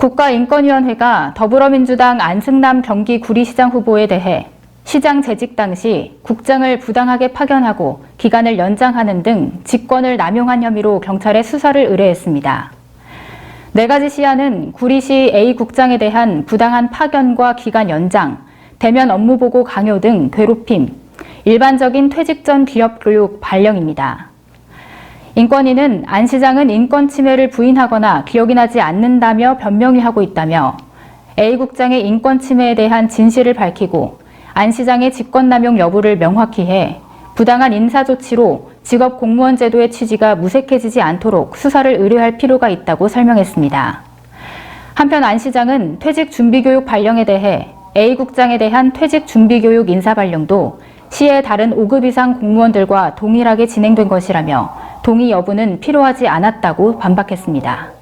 국가인권위원회가 더불어민주당 안승남 경기 구리시장 후보에 대해 시장 재직 당시 국장을 부당하게 파견하고 기간을 연장하는 등 직권을 남용한 혐의로 경찰에 수사를 의뢰했습니다. 네 가지 시안은 구리시 A 국장에 대한 부당한 파견과 기간 연장, 대면 업무 보고 강요 등 괴롭힘, 일반적인 퇴직 전 기업 교육 발령입니다. 인권위는 안 시장은 인권 침해를 부인하거나 기억이 나지 않는다며 변명이 하고 있다며 A 국장의 인권 침해에 대한 진실을 밝히고 안 시장의 직권남용 여부를 명확히 해 부당한 인사 조치로 직업 공무원 제도의 취지가 무색해지지 않도록 수사를 의뢰할 필요가 있다고 설명했습니다. 한편 안 시장은 퇴직 준비 교육 발령에 대해 A 국장에 대한 퇴직 준비 교육 인사 발령도 시의 다른 5급 이상 공무원들과 동일하게 진행된 것이라며 동의 여부는 필요하지 않았다고 반박했습니다.